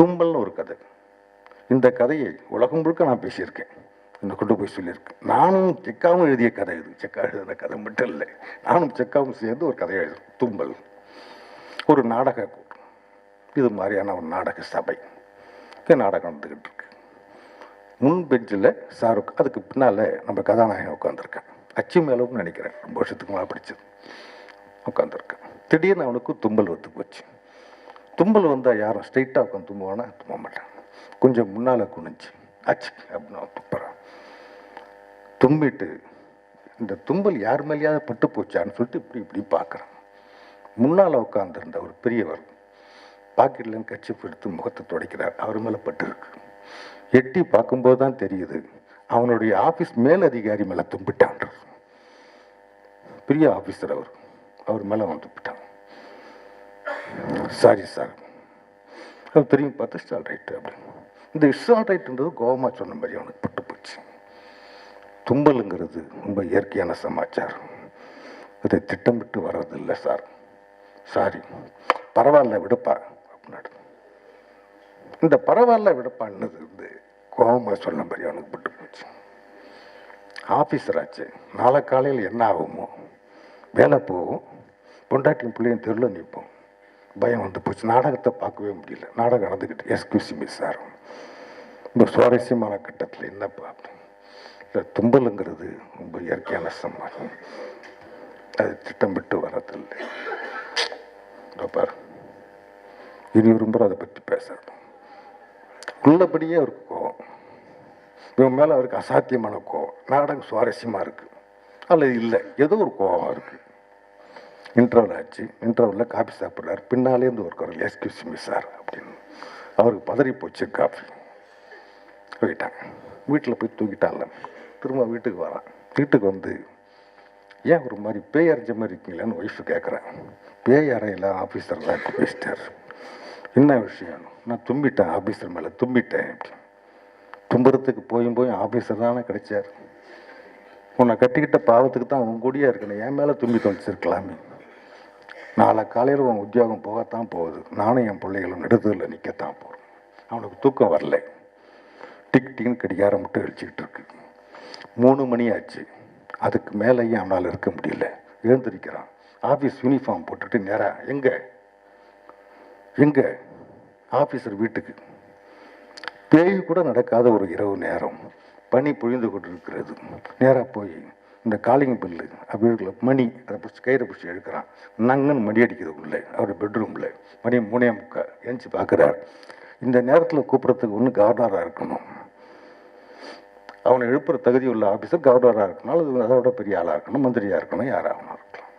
தும்பல்னு ஒரு கதை. இந்த கதையை உலகம் முழுக்க நான் பேசியிருக்கேன். என்னை கொண்டு போய் சொல்லியிருக்கேன் நானும் செக்காவும் எழுதிய கதை இது. செக்கா எழுதின கதை மட்டும் இல்லை. நானும் செக்காவும் சேர்ந்து ஒரு கதையை எழுதுறேன். தும்பல். ஒரு நாடக கூட்டம். இது மாதிரியான ஒரு நாடக சபை. நாடகம் நடந்துக்கிட்டு இருக்கு. முன் பெஞ்சில் ஷாருக் அதுக்கு பின்னால் நம்ம கதாநாயகன் உட்காந்துருக்கேன் அச்சு மேலவும் நினைக்கிறேன். ரொம்ப வருஷத்துக்கு மேலே பிடிச்சது. உட்காந்துருக்கேன் திடீர்னு அவனுக்கு தும்பல் வந்து போச்சு தும்பல் வந்தால் யாரும் ஸ்ட்ரைட்டாக உட்காந்து தும்புவானா? தும்ப மாட்டான். கொஞ்சம் முன்னால் குனிஞ்சு. ஆச்சு அப்படின்னு அவன் துப்புறான். தும்பிட்டு இந்த தும்பல் யார் மேலேயாவது பட்டு போச்சான்னு சொல்லிட்டு இப்படி இப்படி பார்க்குறான். முன்னால் உட்காந்துருந்த ஒரு பெரியவர் பாக்கெட்லேருந்து கட்சிப்பு எடுத்து முகத்தை துடைக்கிறார். அவர் மேலே பட்டு இருக்கு. எட்டி பார்க்கும்போது தான் தெரியுது அவனுடைய ஆஃபீஸ் மேல் அதிகாரி மேலே தும்பிட்டான். பெரிய ஆஃபீஸர் அவர். அவர் மேலே அவன் தும்பிட்டான் சாரி சார் அது திரும்பி பார்த்து ஸ்டால் ரைட்டு அப்படின்னு. இந்த இஸ்டால் ரைட்டுன்றது கோபமாக சொன்ன மாதிரி அவனுக்கு பட்டு போச்சு. தும்பலுங்கிறது ரொம்ப இயற்கையான சமாச்சாரம். அதை திட்டமிட்டு வர்றதில்லை சார் சாரி பரவாயில்ல விடுப்பா அப்படின்னாடு இந்த பரவாயில்ல விடுப்பான்னது வந்து கோபமாக சொன்ன மாதிரி அவனுக்கு பட்டு போச்சு. ஆஃபீஸர் ஆச்சு. நாளை காலையில் என்ன ஆகுமோ? வேலை போகும். பொண்டாட்டியும் பிள்ளையும் தெருவில் நிற்போம் பயம் வந்து போச்சு. நாடகத்தை பார்க்கவே முடியல. நாடகம் நடந்துக்கிட்டு எஸ்கியூசி மிஸ் சார். ரொம்ப சுவாரஸ்யமான கட்டத்தில் என்னப்பா இந்த தும்பலுங்கிறது ரொம்ப இயற்கையான சம்மாதம் அது திட்டமிட்டு வரதில்லை. இதோ பாரு. இனி ரொம்ப அதை பற்றி பேசுறது உள்ளபடியே அவருக்கு கோவம். இவன் மேலே அவருக்கு அசாத்தியமான கோவம். நாடகம் சுவாரஸ்யமாக இருக்குது அல்லது இல்லை. ஏதோ ஒரு கோவம் இருக்குது இன்டர்வல் ஆச்சு. இன்டர்வலில் காஃபி சாப்பிட்றாரு. பின்னாலேருந்து ஒருக்கர் எஸ்கியூஸ் மி சார் அப்படின்னு. அவருக்கு பதறி போச்சு காஃபி போயிட்டாங்க வீட்டில் போய் தூக்கிட்டான்ல திரும்ப வீட்டுக்கு வரான். வீட்டுக்கு வந்து ஏன் ஒரு மாதிரி பேய் அரைஞ்ச மாதிரி இருக்கீங்களான்னு ஒய்ஃபு கேட்குறேன் பேய் அறையில் ஆஃபீஸர் தான் பேசிட்டார் என்ன விஷயம்? நான் தும்பிட்டேன் ஆஃபீஸர் மேலே தும்பிட்டேன். அப்படின்னு. தும்புறத்துக்கு போயும் போய் ஆஃபீஸர் தானே கிடைச்சார். உன்னை கட்டிக்கிட்ட பாவத்துக்கு தான் உன் கூடியே இருக்கணும். என் மேலே தும்பி தொலைச்சிருக்கலாமே. நாளை காலையில் உன் உத்தியோகம் போகத்தான் போகுது. நானும் என் பிள்ளைகளும் நெடுதலில் நிற்கத்தான் போகிறோம் அவனுக்கு தூக்கம் வரல. டிக் டிக்னு கடிகாரம் மட்டும் அடிச்சுக்கிட்டு இருக்கு. மூணு மணி ஆச்சு. அதுக்கு மேலேயும் அவனால் இருக்க முடியல. எழுந்திருக்கிறான். ஆஃபீஸ் யூனிஃபார்ம் போட்டுட்டு நேராக எங்கே? எங்கே? ஆஃபீஸர் வீட்டுக்கு. பேய் கூட நடக்காத ஒரு இரவு நேரம். பனி பொழிந்து கொண்டிருக்கிறது. நேராக போய். இந்த காலிங் பில்லு அப்படி மணி அதை பிடிச்சி கயிறை பிடிச்சி எழுக்கிறான் நங்கன்னு மணி அடிக்குது உள்ளே அவருடைய பெட்ரூமில் மணி மூணே முக்கால் எழுந்துச்சு பார்க்குறாரு இந்த நேரத்தில் கூப்பிட்றதுக்கு ஒன்று கவர்னராக இருக்கணும். அவனை எழுப்புற தகுதி உள்ள ஆஃபீஸர் கவர்னராக இருக்கணும். அல்லது அதை விட பெரிய ஆளாக இருக்கணும் மந்திரியாக இருக்கணும் யாராக இருக்கலாம்.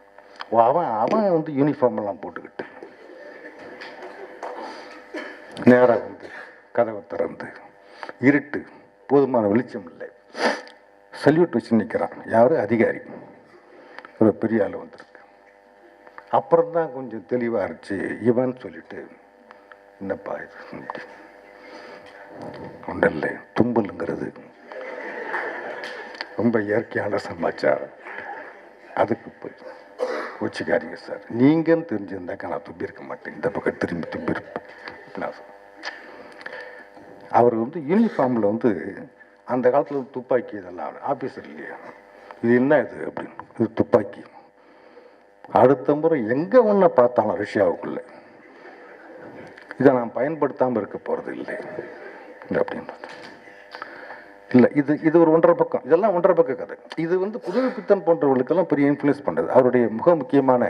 ஓ, அவன் அவன் வந்து யூனிஃபார்ம் எல்லாம் போட்டுக்கிட்டு நேராக வந்து கதவை திறந்து இருட்டு போதுமான வெளிச்சம் இல்லை. சல்யூட் வச்சு நிற்கிறான் யார்? அதிகாரி. ஒரு பெரிய ஆள் வந்திருக்கு. அப்புறம் தான் கொஞ்சம் தெளிவாக இருந்துச்சு. இவன் சொல்லிட்டு என்னப்பா இது? ஒன்றும் இல்லை தும்பலுங்கிறது ரொம்ப இயற்கையான சமாச்சாரம். அதுக்கு போய் கோச்சிக்காதீங்க சார். நீங்கன்னு தெரிஞ்சிருந்தாக்கா நான் தும்பியிருக்க மாட்டேன். இந்த பக்கம் திரும்பி தும்பியிருப்பேன். நான் அவர் வந்து யூனிஃபார்மில் வந்து அந்த காலத்தில் துப்பாக்கி இதெல்லாம் ஆஃபீஸர் இல்லையா. இது என்ன இது அப்படின்னு இது துப்பாக்கி. அடுத்த முறை எங்கே ஒன்றை பார்த்தாலும் ரஷ்யாவுக்குள்ளே. இதை நான் பயன்படுத்தாமல் இருக்க போகிறது இல்லை. அப்படின்றது. இல்லை இது இது ஒரு ஒன்றரை பக்கம். இதெல்லாம் ஒன்றரை பக்க கதை. இது வந்து புதுமை பித்தன் போன்றவர்களுக்கெல்லாம் பெரிய இன்ஃப்ளூயன்ஸ் பண்ணுறது அவருடைய மிக முக்கியமான